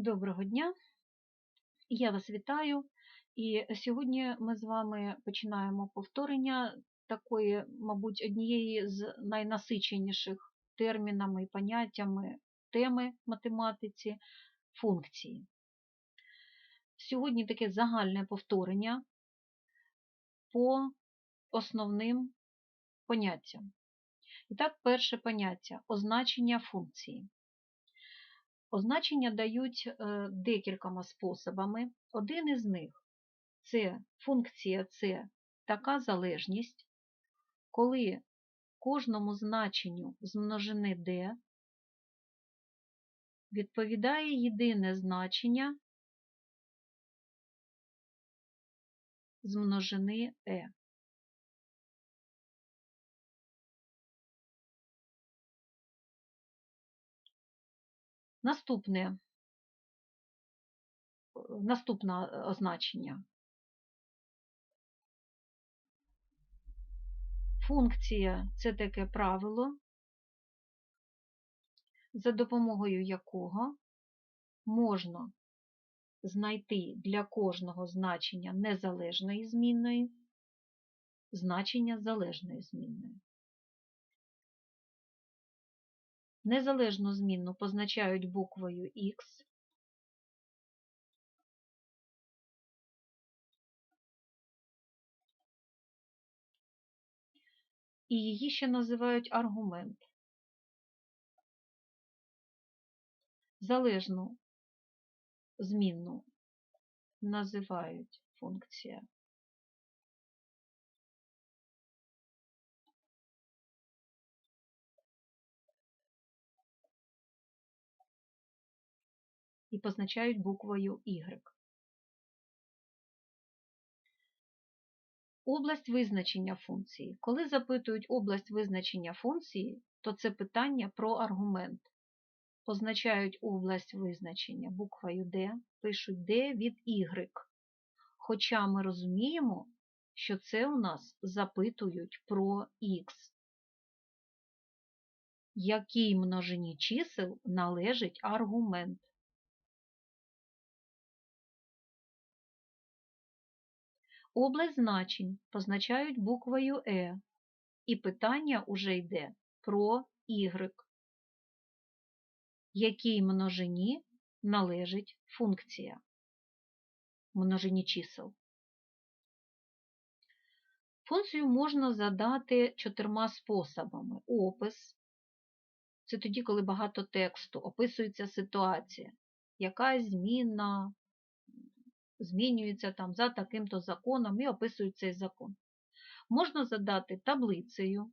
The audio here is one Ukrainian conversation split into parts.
Доброго дня, я вас вітаю. І сьогодні ми з вами починаємо повторення такої, мабуть, однієї з найнасиченіших термінами і поняттями теми математиці функції. Сьогодні таке загальне повторення по основним поняттям. І так, перше поняття означення функції. Означення дають е, декількома способами. Один із них це функція це така залежність, коли кожному значенню з множини d відповідає єдине значення з множини e. Наступне, наступне означення. Функція це таке правило, за допомогою якого можна знайти для кожного значення незалежної змінної значення залежної змінної. Незалежну змінну позначають буквою Х. І її ще називають аргумент. Залежну змінну називають функція. І позначають буквою Y. Область визначення функції. Коли запитують область визначення функції, то це питання про аргумент. Позначають область визначення буквою D, пишуть D від Y. Хоча ми розуміємо, що це у нас запитують про X. Якій множині чисел належить аргумент? Область значень позначають буквою Е, і питання уже йде про Y, якій множині належить функція множині чисел. Функцію можна задати чотирма способами. Опис це тоді, коли багато тексту, описується ситуація, якась змінна змінюється там за таким-то законом і описують цей закон. Можна задати таблицею,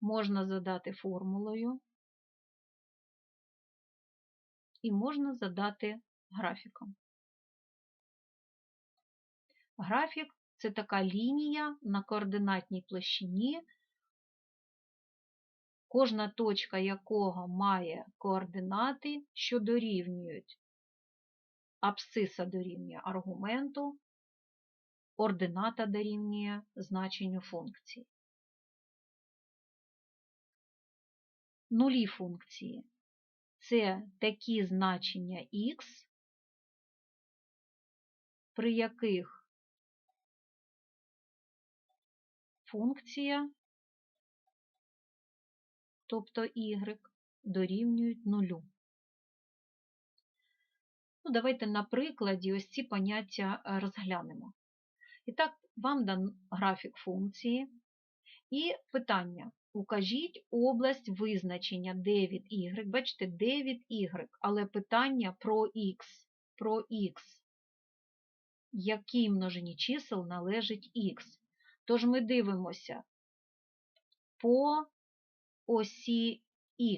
можна задати формулою і можна задати графіком. Графік це така лінія на координатній площині, кожна точка якого має координати, що дорівнюють абсциса дорівнює аргументу, ордината дорівнює значенню функції. Нулі функції це такі значення х, при яких функція тобто y, дорівнюють нулю. Ну, Давайте на прикладі ось ці поняття е, розглянемо. І так, вам дан графік функції і питання. Укажіть область визначення d від y. Бачите, d від y, але питання про x. Про x. Якій множині чисел належить x. Тож ми дивимося по осі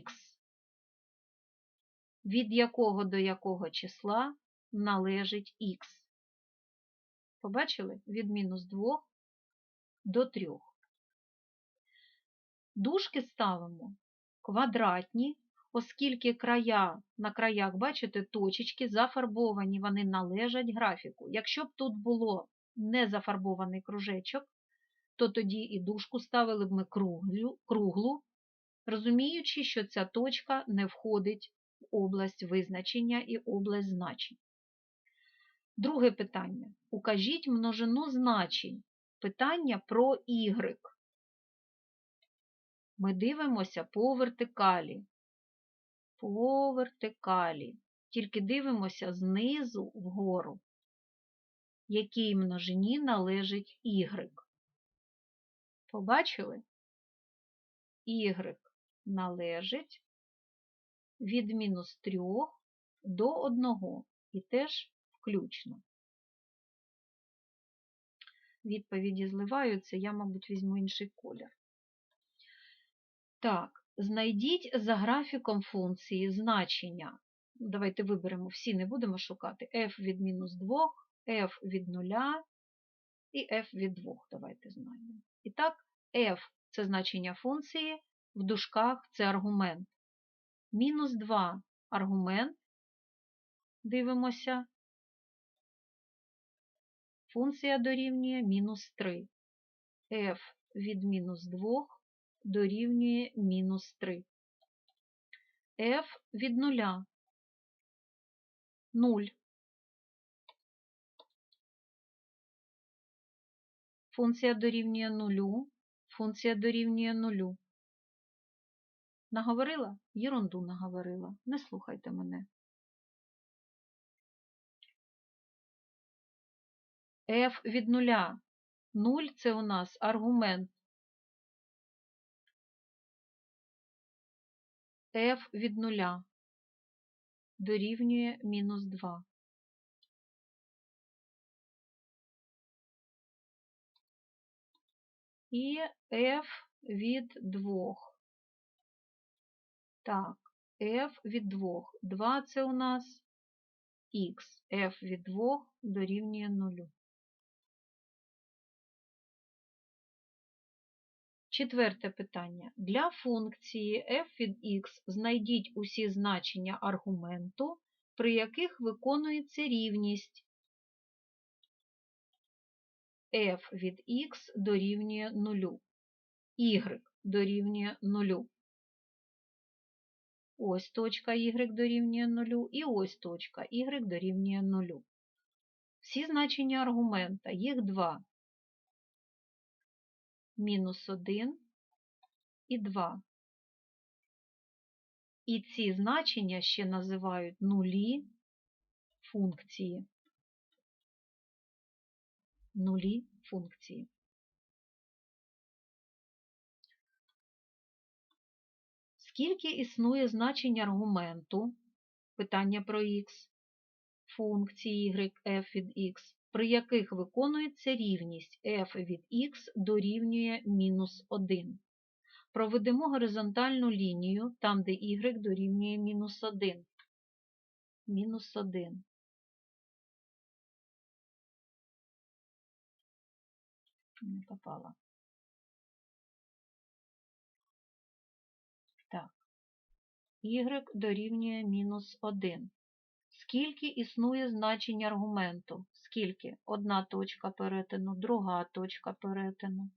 Х, від якого до якого числа належить Х. Побачили? Від мінус 2 до 3. Дужки ставимо квадратні, оскільки края, на краях, бачите, точечки зафарбовані, вони належать графіку. Якщо б тут було не зафарбований кружечок, то тоді і дужку ставили б ми круглу, круглу розуміючи, що ця точка не входить в область визначення і область значень. Друге питання. Укажіть множину значень. Питання про y. Ми дивимося по вертикалі. По вертикалі. Тільки дивимося знизу вгору, якій множині належить y. Побачили? Y належить від мінус 3 до 1 і теж включно. Відповіді зливаються, я, мабуть, візьму інший колір. Так, знайдіть за графіком функції значення. Давайте виберемо, всі не будемо шукати. f від мінус 2, f від 0 і f від 2. Давайте знайдемо. І так, f це значення функції, в дужках це аргумент. Мінус 2 аргумент. Дивимося. Функція дорівнює мінус 3. f від мінус 2 дорівнює мінус 3. f від 0 0. Функція дорівнює 0, функція дорівнює 0. Наговорила? Єрунду наговорила. Не слухайте мене. f від 0. 0 – це у нас аргумент. f від 0 дорівнює мінус 2. І f від 2. Так, f від 2. 2 це у нас х. f від 2 дорівнює 0. Четверте питання. Для функції f від x знайдіть усі значення аргументу, при яких виконується рівність f від x дорівнює 0, y дорівнює 0. Ось точка y дорівнює 0 і ось точка y дорівнює 0. Всі значення аргумента, їх два мінус 1 і 2. І ці значення ще називають нулі функції. Нулі функції. Скільки існує значень аргументу, питання про х, функції y, f від x, при яких виконується рівність f від x дорівнює мінус 1. Проведемо горизонтальну лінію там, де y дорівнює мінус 1. Мінус 1. Не попала. Y дорівнює мінус 1. Скільки існує значень аргументу? Скільки? Одна точка перетину, друга точка перетину,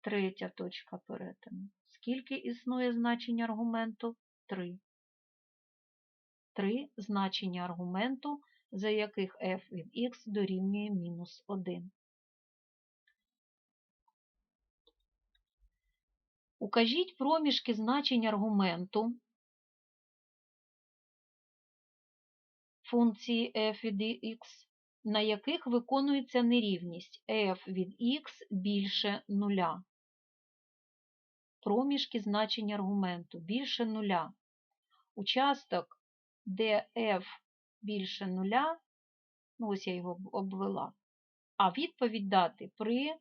третя точка перетину. Скільки існує значень аргументу? Три. Три значення аргументу, за яких f від x дорівнює мінус 1. Укажіть проміжки значень аргументу функції f від x, на яких виконується нерівність f від x більше нуля. Проміжки значень аргументу більше нуля. Участок, де f більше нуля, ну ось я його обвела, а відповідь дати при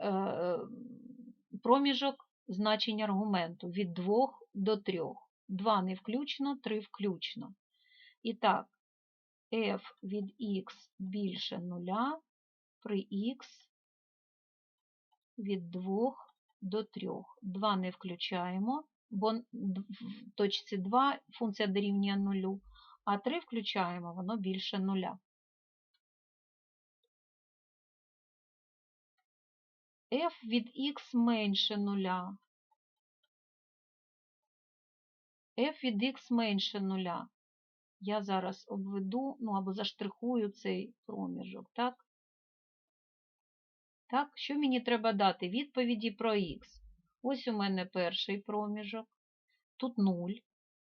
е, проміжок значень аргументу від 2 до 3. 2 не включно, 3 включно. І так, f від x більше нуля при x від 2 до 3. 2 не включаємо, бо в точці 2 функція дорівнює 0, а 3 включаємо, воно більше нуля. F від x менше нуля. f від x менше нуля. Я зараз обведу, ну або заштрихую цей проміжок, так? Так, що мені треба дати? Відповіді про х. Ось у мене перший проміжок, тут 0.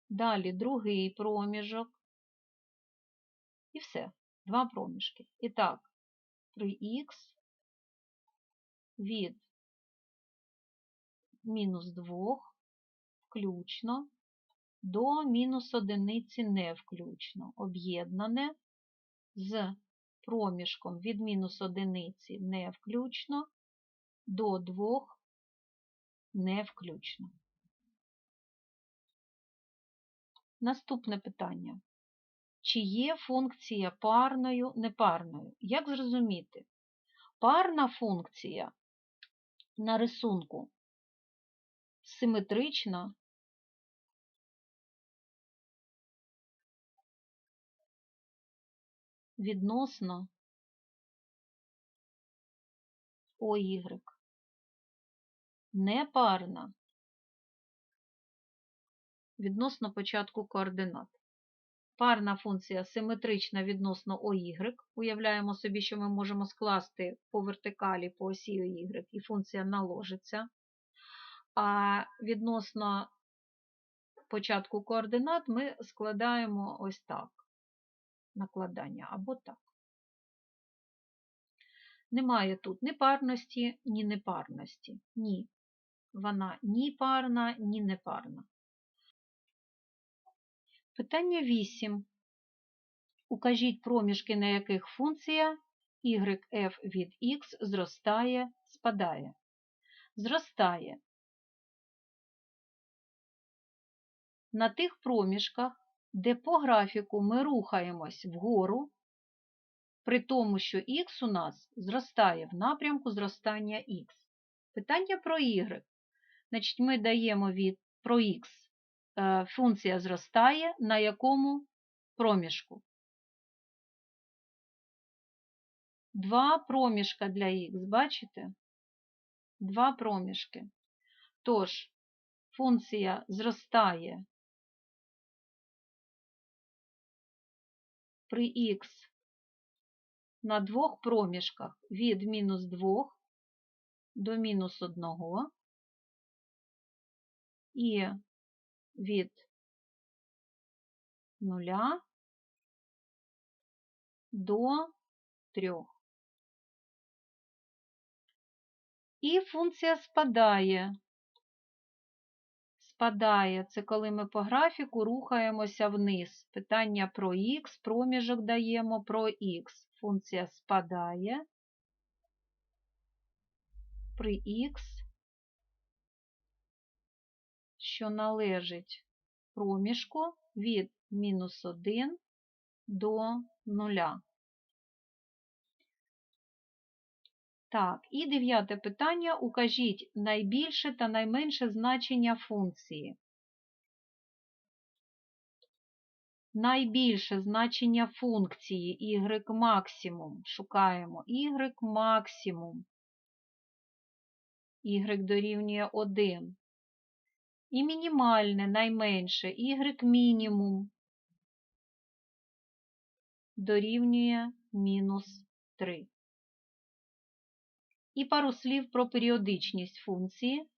Далі другий проміжок. І все. Два проміжки. І так, при х від мінус 2 включно до мінус одиниці не включно, об'єднане з проміжком від мінус одиниці не включно до 2 не включно. Наступне питання. Чи є функція парною, непарною? Як зрозуміти? Парна функція на рисунку симетрична відносно ОY. Непарна відносно початку координат. Парна функція симетрична відносно OY. Уявляємо собі, що ми можемо скласти по вертикалі по осі OY, і функція наложиться. А відносно початку координат ми складаємо ось так. Накладання або так. Немає тут ні парності, ні непарності. Ні. Вона ні парна, ні непарна. Питання 8. Укажіть проміжки, на яких функція YF від X зростає, спадає. Зростає на тих проміжках, де по графіку ми рухаємось вгору, при тому, що Х у нас зростає в напрямку зростання Х. Питання про Y. Значить, ми даємо від про Х. Е, функція зростає на якому проміжку? Два проміжка для х, бачите? Два проміжки. Тож, функція зростає при х на двох проміжках від мінус 2 до мінус 1 і від 0 до 3. І функція спадає. Спадає це коли ми по графіку рухаємося вниз. Питання про х, проміжок даємо про х. Функція спадає при х, що належить проміжку від мінус 1 до 0. Так, і дев'яте питання. Укажіть найбільше та найменше значення функції. Найбільше значення функції y максимум. Шукаємо y максимум. y дорівнює 1. І мінімальне найменше y мінімум дорівнює мінус 3. І пару слів про періодичність функції.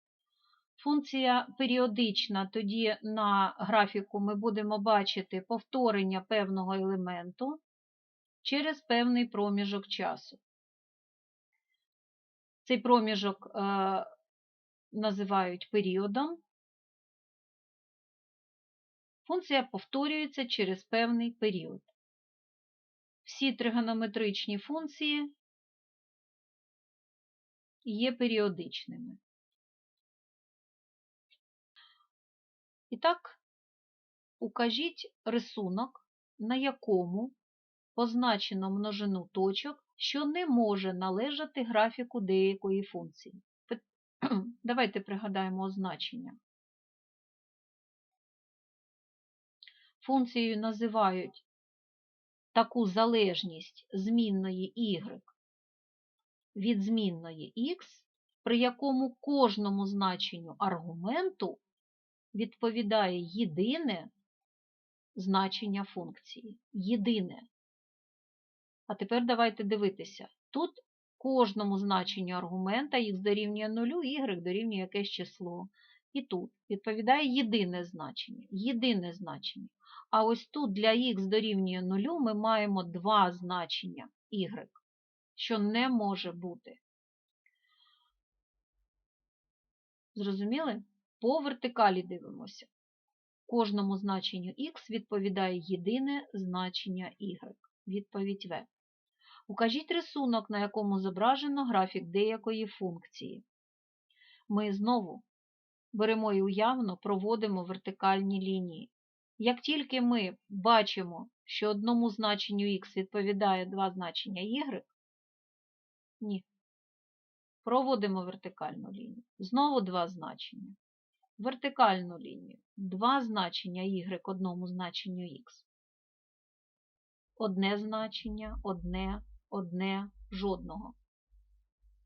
Функція періодична, тоді на графіку ми будемо бачити повторення певного елементу через певний проміжок часу. Цей проміжок е, називають періодом. Функція повторюється через певний період. Всі тригонометричні функції є періодичними. І так, укажіть рисунок, на якому позначено множину точок, що не може належати графіку деякої функції. Давайте пригадаємо означення. Функцією називають таку залежність змінної y від змінної x, при якому кожному значенню аргументу відповідає єдине значення функції. Єдине. А тепер давайте дивитися. Тут кожному значенню аргумента х дорівнює 0, y дорівнює якесь число. І тут відповідає єдине значення. Єдине значення. А ось тут для х дорівнює 0 ми маємо два значення y, що не може бути. Зрозуміли? По вертикалі дивимося. Кожному значенню х відповідає єдине значення y. Відповідь В. Укажіть рисунок, на якому зображено графік деякої функції. Ми знову беремо і уявно проводимо вертикальні лінії. Як тільки ми бачимо, що одному значенню х відповідає два значення y, ні. Проводимо вертикальну лінію. Знову два значення. Вертикальну лінію. Два значення y одному значенню х. Одне значення, одне, одне, жодного.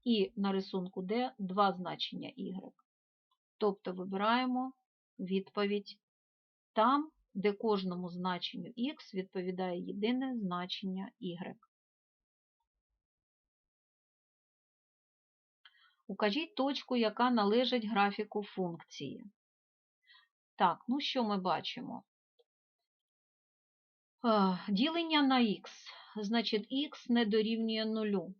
І на рисунку D два значення y. Тобто вибираємо відповідь там, де кожному значенню х відповідає єдине значення y. Укажіть точку, яка належить графіку функції. Так, ну що ми бачимо? Ділення на х. Значить, х не дорівнює нулю.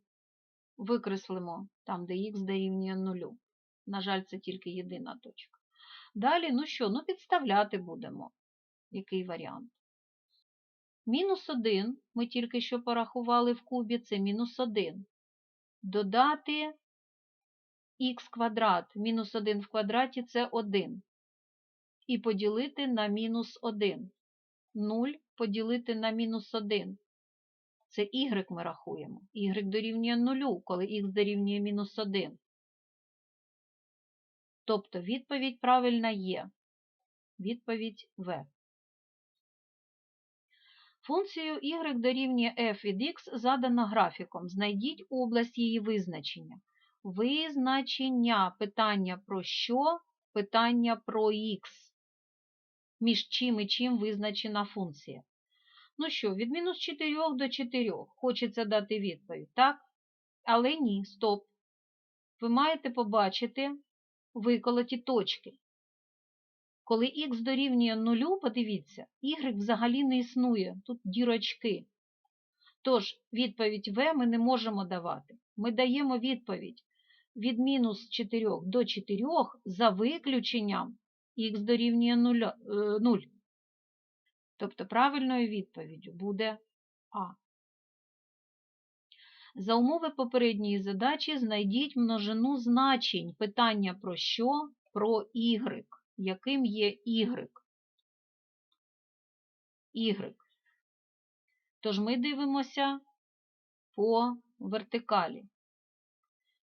Викреслимо там, де х дорівнює нулю. На жаль, це тільки єдина точка. Далі, ну що, ну підставляти будемо. Який варіант? Мінус 1, ми тільки що порахували в кубі, це мінус 1. Додати х квадрат, мінус 1 в квадраті це 1. І поділити на мінус 1. 0 поділити на мінус 1. Це y ми рахуємо. y дорівнює 0, коли х дорівнює мінус 1. Тобто відповідь правильна є. Відповідь В. Функцію y дорівнює f від x задано графіком. Знайдіть область її визначення. Визначення питання про що? Питання про х. Між чим і чим визначена функція. Ну що, від мінус 4 до 4. Хочеться дати відповідь, так? Але ні, стоп. Ви маєте побачити виколоті точки. Коли х дорівнює 0, подивіться, y взагалі не існує, тут дірочки. Тож, відповідь В ми не можемо давати. Ми даємо відповідь від мінус 4 до 4 за виключенням х дорівнює 0. Е, тобто правильною відповіддю буде А. За умови попередньої задачі знайдіть множину значень. Питання про що? Про y. Яким є y? Y. Тож ми дивимося по вертикалі.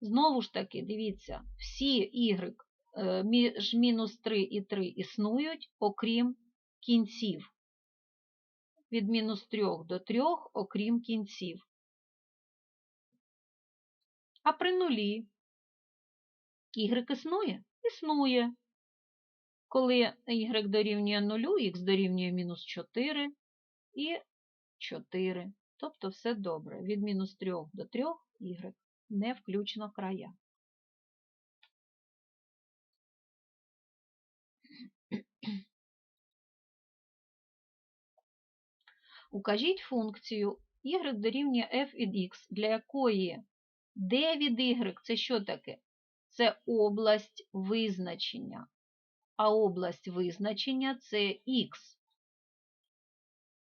Знову ж таки, дивіться, всі y е, між мінус 3 і 3 існують, окрім кінців. Від мінус 3 до 3, окрім кінців. А при нулі y існує? Існує. Коли y дорівнює 0, х дорівнює мінус 4 і 4. Тобто все добре. Від мінус 3 до 3 y не включено края. Укажіть функцію y дорівнює f від x, для якої d від y це що таке? Це область визначення. А область визначення це х,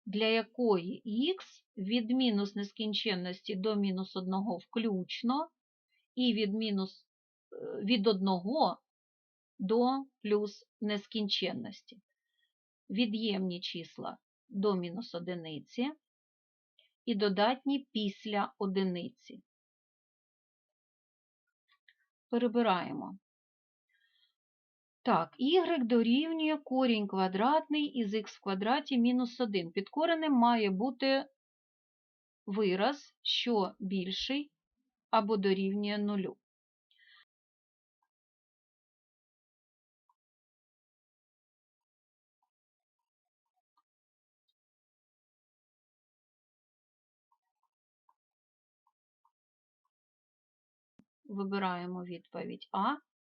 для якої х від мінус нескінченності до мінус 1 включно, і від мінус е, від 1 до плюс нескінченності. Від'ємні числа до мінус одиниці і додатні після одиниці. Перебираємо. Так, y дорівнює корінь квадратний із х в квадраті мінус 1. Під коренем має бути вираз, що більший або дорівнює нулю. Вибираємо відповідь А.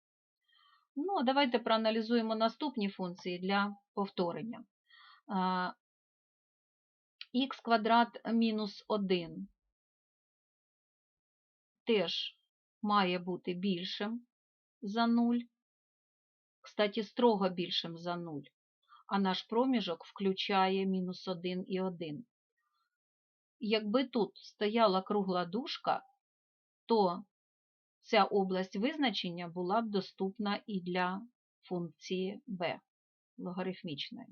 Ну, а давайте проаналізуємо наступні функції для повторення. Х квадрат мінус 1 теж має бути більшим за 0. Кстати, строго більшим за 0. А наш проміжок включає мінус 1 і 1. Якби тут стояла кругла дужка, то ця область визначення була б доступна і для функції b логарифмічної.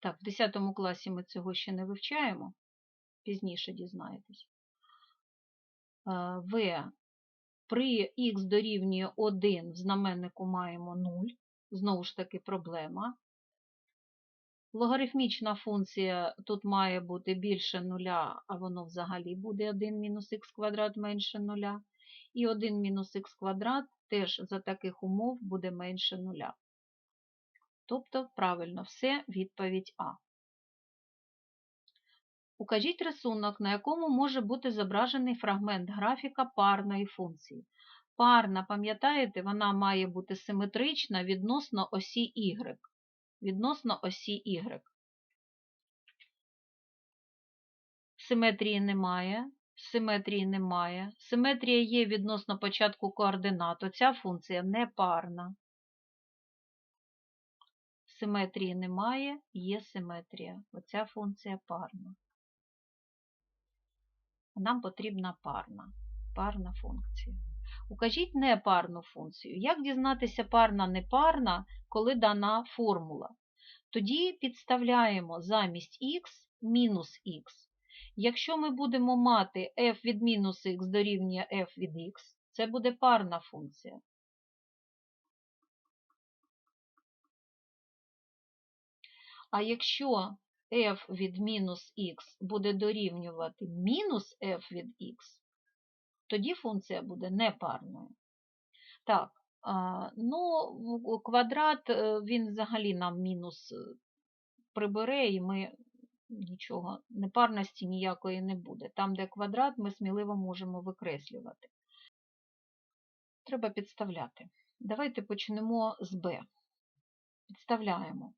Так, в 10 класі ми цього ще не вивчаємо, пізніше дізнаєтесь. В при х дорівнює 1 в знаменнику маємо 0, знову ж таки проблема. Логарифмічна функція тут має бути більше нуля, а воно взагалі буде 1 мінус х квадрат менше нуля. І 1 мінус х квадрат теж за таких умов буде менше нуля. Тобто, правильно, все відповідь А. Укажіть рисунок, на якому може бути зображений фрагмент графіка парної функції. Парна, пам'ятаєте, вона має бути симетрична відносно осі y відносно осі Y. Симетрії немає, симетрії немає. Симетрія є відносно початку координат. Оця функція непарна. Симетрії немає, є симетрія. Оця функція парна. Нам потрібна парна, парна функція. Укажіть непарну функцію. Як дізнатися парна непарна, коли дана формула? Тоді підставляємо замість х мінус х. Якщо ми будемо мати f від мінус х дорівнює f від х, це буде парна функція. А якщо f від мінус х буде дорівнювати мінус f від х, тоді функція буде непарною. Так, ну, квадрат, е, він взагалі нам мінус е, прибере, і ми нічого, непарності ніякої не буде. Там, де квадрат, ми сміливо можемо викреслювати. Треба підставляти. Давайте почнемо з b. Підставляємо.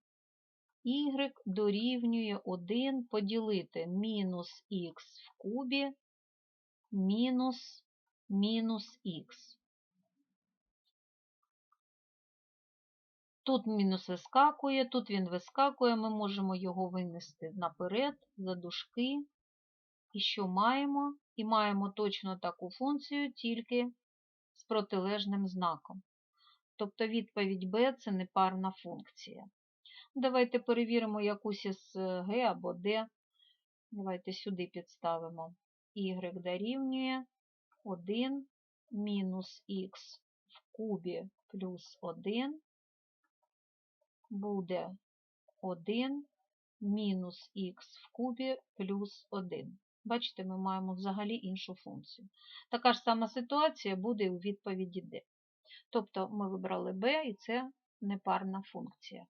Y дорівнює 1 поділити мінус х в кубі мінус мінус х. Тут мінус вискакує, тут він вискакує, ми можемо його винести наперед, за дужки. І що маємо? І маємо точно таку функцію, тільки з протилежним знаком. Тобто відповідь b це непарна функція. Давайте перевіримо якусь із G або D. Давайте сюди підставимо. Y дорівнює 1 мінус х в кубі плюс 1 буде 1 мінус х в кубі плюс 1. Бачите, ми маємо взагалі іншу функцію. Така ж сама ситуація буде у відповіді D. Тобто ми вибрали b і це непарна функція.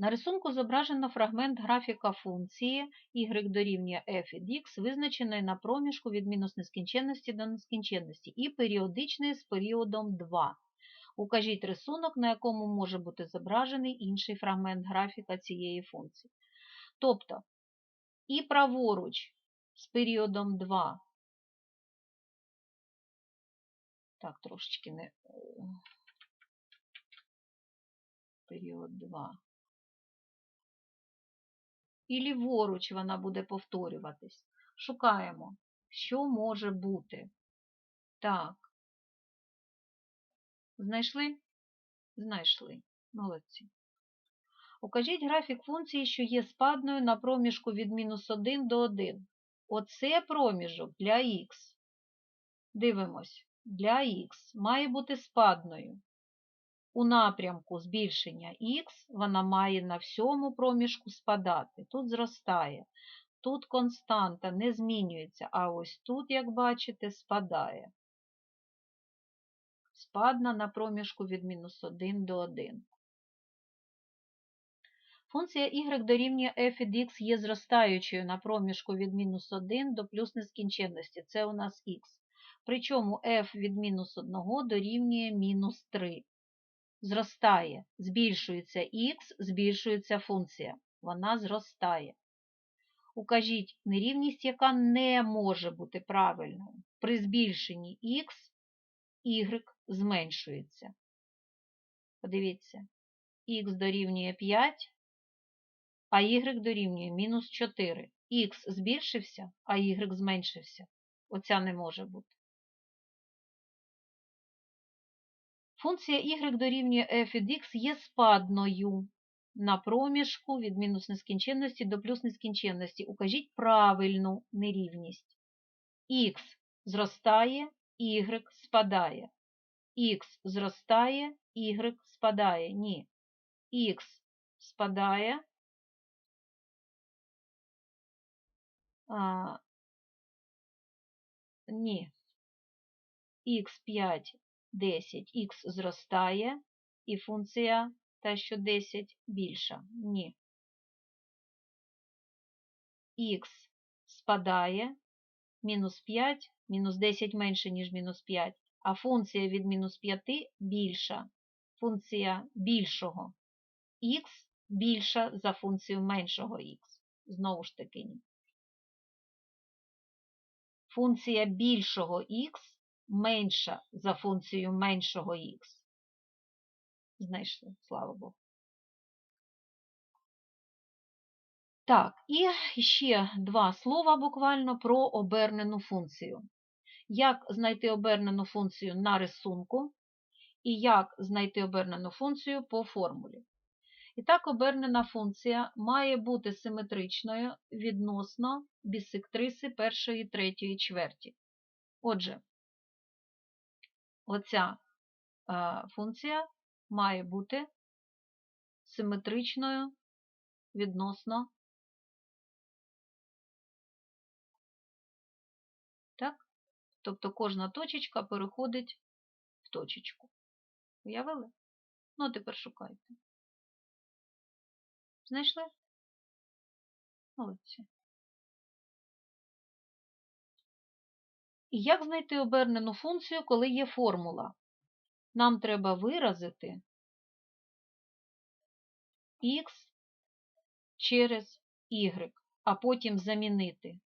На рисунку зображено фрагмент графіка функції y дорівнює f від x, визначеної на проміжку від мінус нескінченності до нескінченності і періодичної з періодом 2. Укажіть рисунок, на якому може бути зображений інший фрагмент графіка цієї функції. Тобто і праворуч з періодом 2. Так, трошечки не е, період 2. І ліворуч вона буде повторюватись. Шукаємо, що може бути. Так, Знайшли? Знайшли. Молодці. Укажіть графік функції, що є спадною на проміжку від мінус 1 до 1. Оце проміжок для х. Дивимось, для х має бути спадною. У напрямку збільшення х вона має на всьому проміжку спадати. Тут зростає. Тут константа не змінюється, а ось тут, як бачите, спадає спадна на проміжку від мінус 1 до 1. Функція y дорівнює f від x є зростаючою на проміжку від мінус 1 до плюс нескінченності. Це у нас x. Причому f від мінус 1 дорівнює мінус 3. Зростає, збільшується x, збільшується функція. Вона зростає. Укажіть нерівність, яка не може бути правильною. При збільшенні x, y зменшується. Подивіться, х дорівнює 5, а y дорівнює мінус 4. Х збільшився, а y зменшився. Оця не може бути. Функція y дорівнює f від x є спадною на проміжку від мінус нескінченності до плюс нескінченності. Укажіть правильну нерівність. Х зростає, y спадає. Х зростає, y спадає. Ні. Х спадає. А, ні. х5, 10, х зростає, і функція та, що 10 більша. Ні. Х спадає, мінус 5, мінус 10 менше, ніж мінус 5, а функція від мінус 5 більша. Функція більшого х більша за функцію меншого х. Знову ж таки, ні. Функція більшого х менша за функцію меншого х. Знайшли, слава Богу. Так, і ще два слова буквально про обернену функцію. Як знайти обернену функцію на рисунку, і як знайти обернену функцію по формулі. І так, обернена функція має бути симетричною відносно бісектриси першої, третьої чверті. Отже, оця функція має бути симетричною відносно так? Тобто кожна точечка переходить в точечку. Уявили? Ну, а тепер шукайте. Знайшли? Молодці. І як знайти обернену функцію, коли є формула? Нам треба виразити х через y, а потім замінити.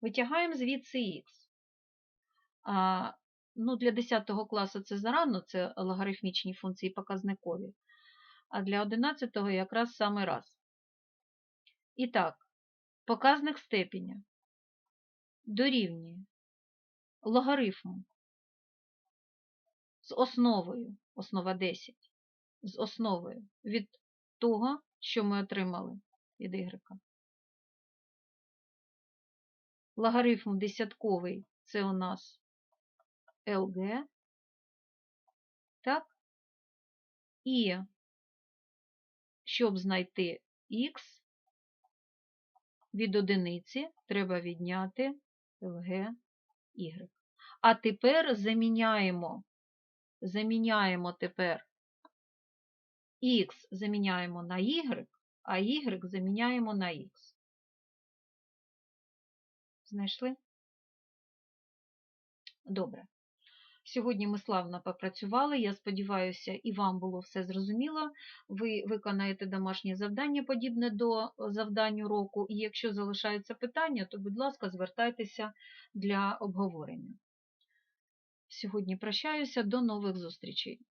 Витягаємо звідси х. А, ну, Для 10 класу це зарано, це логарифмічні функції показникові. А для 11 якраз саме раз. І так, показник степеня дорівнює логарифму з основою, основа 10, з основою від того, що ми отримали від y. Логарифм десятковий це у нас LG. Так? І щоб знайти Х, від одиниці треба відняти LG Y. А тепер заміняємо, заміняємо тепер Х заміняємо на Y, а Y заміняємо на Х. Знайшли? Добре. Сьогодні ми славно попрацювали. Я сподіваюся, і вам було все зрозуміло. Ви виконаєте домашнє завдання, подібне до завдань уроку, і якщо залишаються питання, то, будь ласка, звертайтеся для обговорення. Сьогодні прощаюся, до нових зустрічей!